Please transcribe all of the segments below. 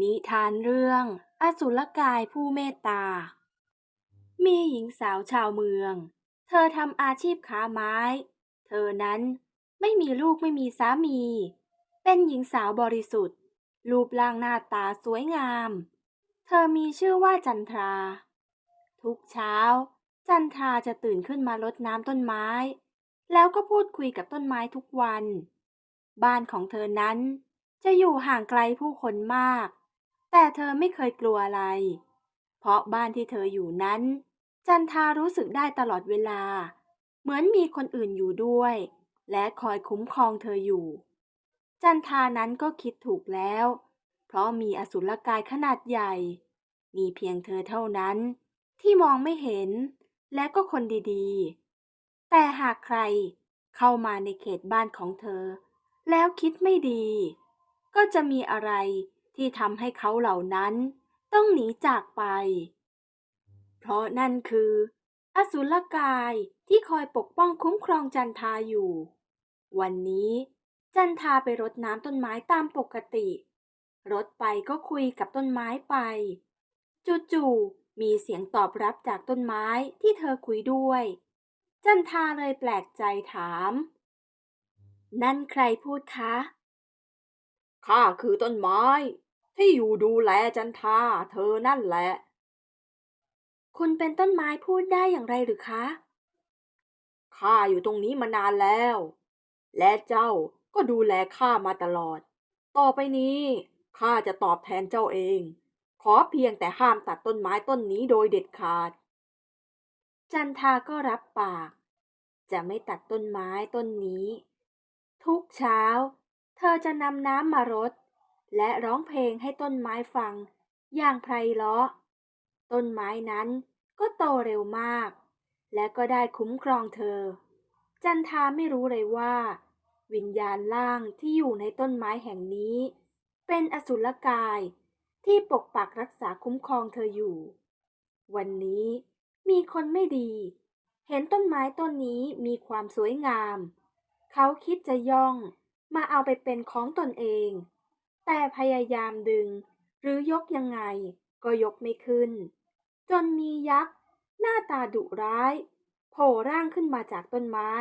นิทานเรื่อง อสุรกายผู้เมตตา มีหญิงสาวชาวเมือง เธอทำอาชีพค้าไม้ เธอนั้นไม่มีลูกไม่มีสามี เป็นหญิงสาวบริสุทธิ์ รูปร่างหน้าตาสวยงาม เธอมีชื่อว่าจันทรา ทุกเช้า จันทราจะตื่นขึ้นมารดน้ำต้นไม้ แล้วก็พูดคุยกับต้นไม้ทุกวัน บ้านของเธอนั้นจะอยู่ห่างไกลผู้คนมาก แต่เธอไม่เคยกลัวอะไร เพราะบ้านที่เธออยู่นั้น จันทารู้สึกได้ตลอดเวลา เหมือนมีคนอื่นอยู่ด้วย และคอยคุ้มครองเธออยู่ จันทานั้นก็คิดถูกแล้ว เพราะมีอสุรกายขนาดใหญ่ มีเพียงเธอเท่านั้น ที่มองไม่เห็น และก็คนดีๆ แต่หากใครเข้ามาในเขตบ้านของเธอ แล้วคิดไม่ดี ก็จะมีอะไร ที่ทำให้เขาเหล่านั้นต้องหนีจากไป เพราะนั่นคือ อสุรกายที่คอยปกป้องคุ้มครองจันทาอยู่ วันนี้จันทาไปรดน้ำต้นไม้ตามปกติ รดไปก็คุยกับต้นไม้ไป จู่ๆมีเสียงตอบรับจากต้นไม้ที่เธอคุยด้วย จันทาเลยแปลกใจถาม นั่นใครพูดคะ ข้าคือต้นไม้ ที่อยู่ดูแลจันทาเธอนั่นแหละ คุณเป็นต้นไม้พูดได้อย่างไรหรือคะ ข้าอยู่ตรงนี้มานานแล้ว และเจ้าก็ดูแลข้ามาตลอด ต่อไปนี้ข้าจะตอบแทนเจ้าเอง ขอเพียงแต่ห้ามตัดต้นไม้ต้นนี้โดยเด็ดขาด จันทาก็รับปาก จะไม่ตัดต้นไม้ต้นนี้ ทุกเช้า เธอจะนำน้ำมารด และร้องเพลงให้ต้นไม้ฟัง อย่างไพเราะ ต้นไม้นั้นก็โตเร็วมาก และก็ได้คุ้มครองเธอ จันทาไม่รู้เลยว่า วิญญาณล่างที่อยู่ในต้นไม้แห่งนี้ เป็นอสุรกายที่ปกปักรักษาคุ้มครองเธออยู่ วันนี้มีคนไม่ดี เห็นต้นไม้ต้นนี้มีความสวยงาม เขาคิดจะย่องมาเอาไปเป็นของตนเอง แต่พยายามดึง หรือยกยังไงก็ยกไม่ขึ้น จนมียักษ์ หน้าตาดุร้ายโผล่ร่างขึ้นมาจากต้นไม้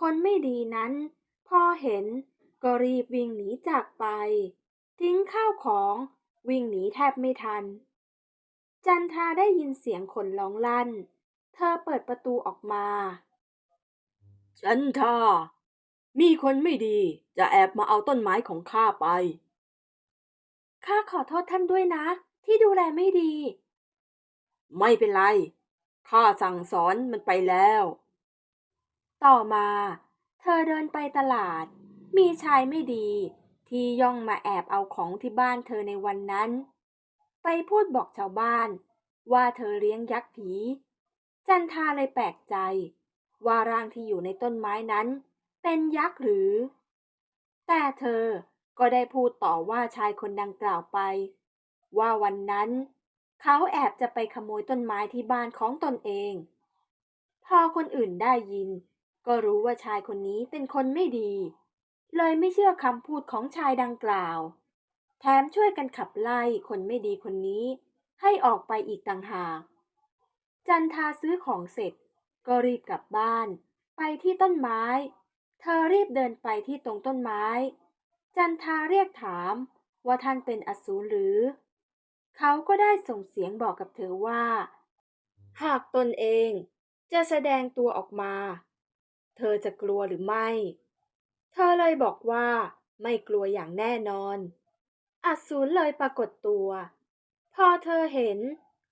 คนไม่ดีนั้น พอเห็นก็รีบวิ่งหนีจากไป ทิ้งข้าวของวิ่งหนีแทบไม่ทัน จันทาได้ยินเสียงคนร้องลั่น เธอเปิดประตูออกมา จันทามีคนไม่ดีจะแอบมาเอาต้นไม้ของข้าไป ข้าขอโทษท่านด้วยนะ ที่ดูแลไม่ดี ไม่เป็นไร ข้าสั่งสอนมันไปแล้ว ต่อมา เธอเดินไปตลาด มีชายไม่ดี ที่ย่องมาแอบเอาของที่บ้านเธอในวันนั้น ไปพูดบอกชาวบ้าน ว่าเธอเลี้ยงยักษ์ผี จันทาเลยแปลกใจ ว่าร่างที่อยู่ในต้นไม้นั้น เป็นยักษ์หรือ แต่เธอ ก็ได้พูดต่อว่าชายคนดังกล่าวไป ว่าวันนั้นเขาแอบจะไปขโมยต้นไม้ที่บ้านของตนเอง พอคนอื่นได้ยิน ก็รู้ว่าชายคนนี้เป็นคนไม่ดี เลยไม่เชื่อคำพูดของชายดังกล่าว แถมช่วยกันขับไล่คนไม่ดีคนนี้ ให้ออกไปอีกต่างหาก จันทาซื้อของเสร็จ ก็รีบกลับบ้าน ไปที่ต้นไม้ เธอรีบเดินไปที่ตรงต้นไม้ จันทาเรียกถามว่าท่านเป็นอสูรหรือ เขาก็ได้ส่งเสียงบอกกับเธอว่า หากตนเองจะแสดงตัวออกมา เธอจะกลัวหรือไม่ เธอเลยบอกว่า ไม่กลัวอย่างแน่นอนอสูรเลยปรากฏตัว พอเธอเห็น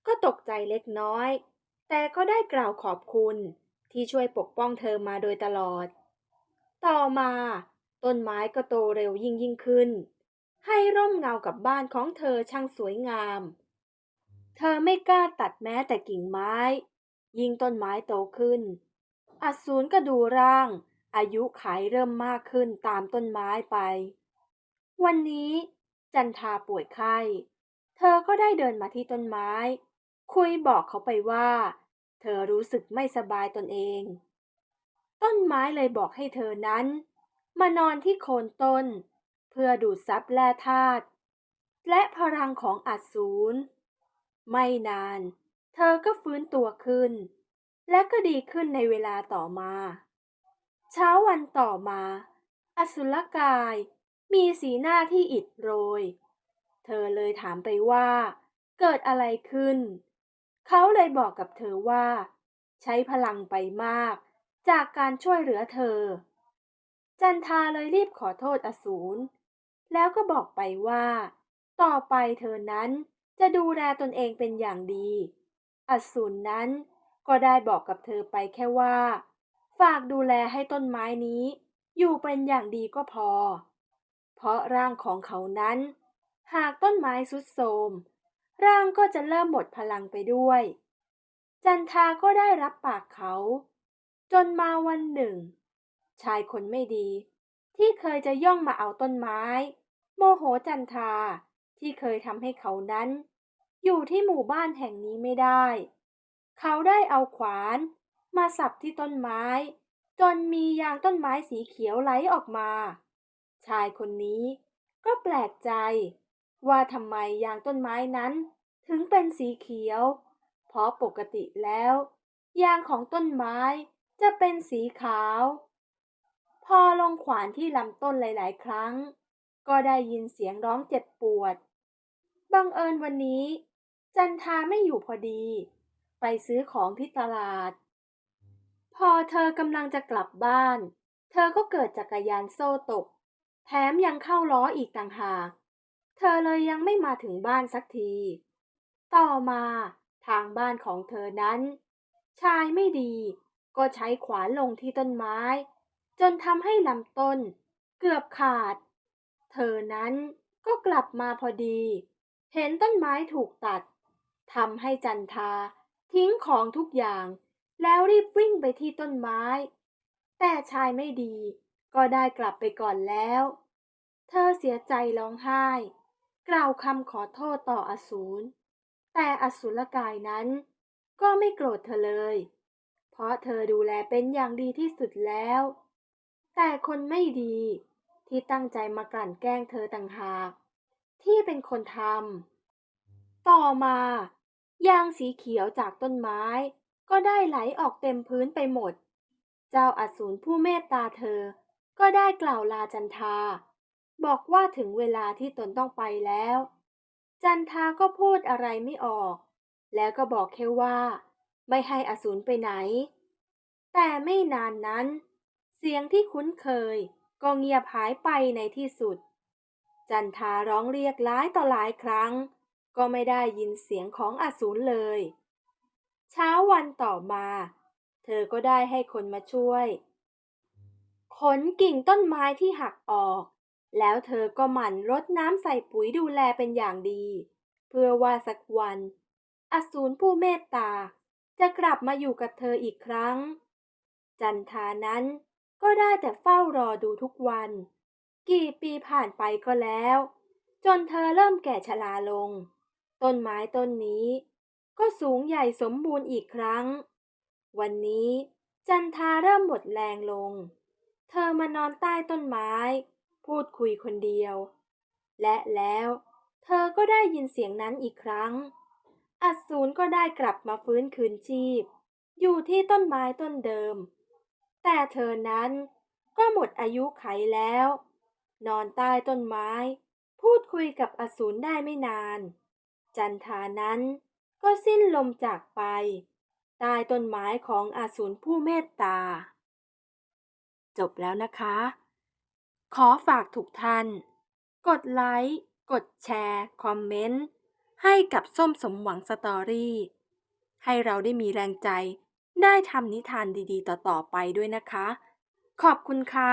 ก็ตกใจเล็กน้อย แต่ก็ได้กล่าวขอบคุณที่ช่วยปกป้องเธอมาโดยตลอด ต่อมา ต้นไม้ก็โตเร็วยิ่งยิ่งขึ้น ให้ร่มเงากับบ้านของเธอช่างสวยงาม เธอไม่กล้าตัดแม้แต่กิ่งไม้ ยิ่งต้นไม้โตขึ้น อสูรก็ดูร่าง อายุขัยเริ่มมากขึ้นตามต้นไม้ไป วันนี้จันทาป่วยไข้ เธอก็ได้เดินมาที่ต้นไม้ คุยบอกเขาไปว่า เธอรู้สึกไม่สบายตนเอง ต้นไม้เลยบอกให้เธอนั้น มานอนที่โคนต้น เพื่อดูดซับแร่ธาตุและและพลังของอสูรไม่นาน เธอก็ฟื้นตัวขึ้น และก็ดีขึ้นในเวลาต่อมา เช้าวันต่อมา อสุรกายมีสีหน้าที่อิดโรย เธอเลยถามไปว่า เกิดอะไรขึ้น เขาเลยบอกกับเธอว่า ใช้พลังไปมาก จากการช่วยเหลือเธอ จันทาเลยรีบขอโทษอสูร แล้วก็บอกไปว่า ต่อไปเธอนั้นจะดูแลตนเองเป็นอย่างดี อสูรนั้นก็ได้บอกกับเธอไปแค่ว่า ฝากดูแลให้ต้นไม้นี้ อยู่เป็นอย่างดีก็พอ เพราะร่างของเขานั้น หากต้นไม้สุดโทรมร่างก็จะเริ่มหมดพลังไปด้วย จันทาก็ได้รับปากเขา จนมาวันหนึ่ง ชายคนไม่ดี ที่เคยจะย่องมาเอาต้นไม้ โมโหจันทาที่เคยทำให้เขานั้น อยู่ที่หมู่บ้านแห่งนี้ไม่ได้ เขาได้เอาขวานมาสับที่ต้นไม้ จนมียางต้นไม้สีเขียวไหลออกมา ชายคนนี้ก็แปลกใจ ว่าทำไมยางต้นไม้นั้น ถึงเป็นสีเขียว เพราะปกติแล้ว ยางของต้นไม้จะเป็นสีขาว พอลงขวานที่ลำต้นหลาย ๆ ครั้ง ก็ได้ยินเสียงร้องเจ็บปวด บังเอิญวันนี้ จันทาไม่อยู่พอดี ไปซื้อของที่ตลาด พอเธอกำลังจะกลับบ้าน เธอก็เกิดจักรยานโซ่ตก แถมยังเข้าล้ออีกต่างหาก เธอเลยยังไม่มาถึงบ้านสักที ต่อมาทางบ้านของเธอนั้น ชายไม่ดีก็ใช้ขวานลงที่ต้นไม้ จนทำให้ลำต้น เกือบขาด เธอนั้นก็กลับมาพอดี เห็นต้นไม้ถูกตัดทำให้จันทาทิ้งของทุกอย่าง แล้วรีบวิ่งไปที่ต้นไม้ แต่ชายไม่ดีก็ได้กลับไปก่อนแล้ว เธอเสียใจร้องไห้ กล่าวคำขอโทษต่ออสูร แต่อสุรกายนั้น ก็ไม่โกรธเธอเลย เพราะเธอดูแลเป็นอย่างดีที่สุดแล้ว แต่คนไม่ดีที่ตั้งใจมากลั่นแกล้งเธอต่างหาก ที่เป็นคนทำต่อมายางสีเขียวจากต้นไม้ ก็ได้ไหลออกเต็มพื้นไปหมด เจ้าอสูรผู้เมตตาเธอ ก็ได้กล่าวลาจันทา บอกว่าถึงเวลาที่ตนต้องไปแล้ว จันทาก็พูดอะไรไม่ออก แล้วก็บอกแค่ว่า ไม่ให้อสูรไปไหน แต่ไม่นานนั้น เสียงที่คุ้นเคยก็เงียบหายไปในที่สุด จันทาร้องเรียกหลายต่อหลายครั้ง ก็ไม่ได้ยินเสียงของอสูรเลย เช้าวันต่อมา เธอก็ได้ให้คนมาช่วย ขนกิ่งต้นไม้ที่หักออก แล้วเธอก็หมั่นรดน้ำใส่ปุ๋ยดูแลเป็นอย่างดี เพื่อว่าสักวัน อสูรผู้เมตตาจะกลับมาอยู่กับเธออีกครั้ง จันทานั้น ก็ได้แต่เฝ้ารอดูทุกวัน กี่ปีผ่านไปก็แล้ว จนเธอเริ่มแก่ชราลง ต้นไม้ต้นนี้ ก็สูงใหญ่สมบูรณ์อีกครั้ง วันนี้จันทาเริ่มหมดแรงลง เธอมานอนใต้ต้นไม้ พูดคุยคนเดียว และแล้วเธอก็ได้ยินเสียงนั้นอีกครั้ง อสูรก็ได้กลับมาฟื้นคืนชีพ อยู่ที่ต้นไม้ต้นเดิม แต่เธอนั้นก็หมดอายุไขแล้ว นอนใต้ต้นไม้ พูดคุยกับอสูรได้ไม่นาน จันทานั้นก็สิ้นลมจากไป ใต้ต้นไม้ของอาสูรผู้เมตตา จบแล้วนะคะ ขอฝากทุกท่าน กดไลค์ กดแชร์ คอมเมนต์ ให้กับส้มสมหวังสตอรี่ ให้เราได้มีแรงใจ ได้ทำนิทานดีๆ ต่อ ๆ ไปด้วยนะคะ ขอบคุณค่ะ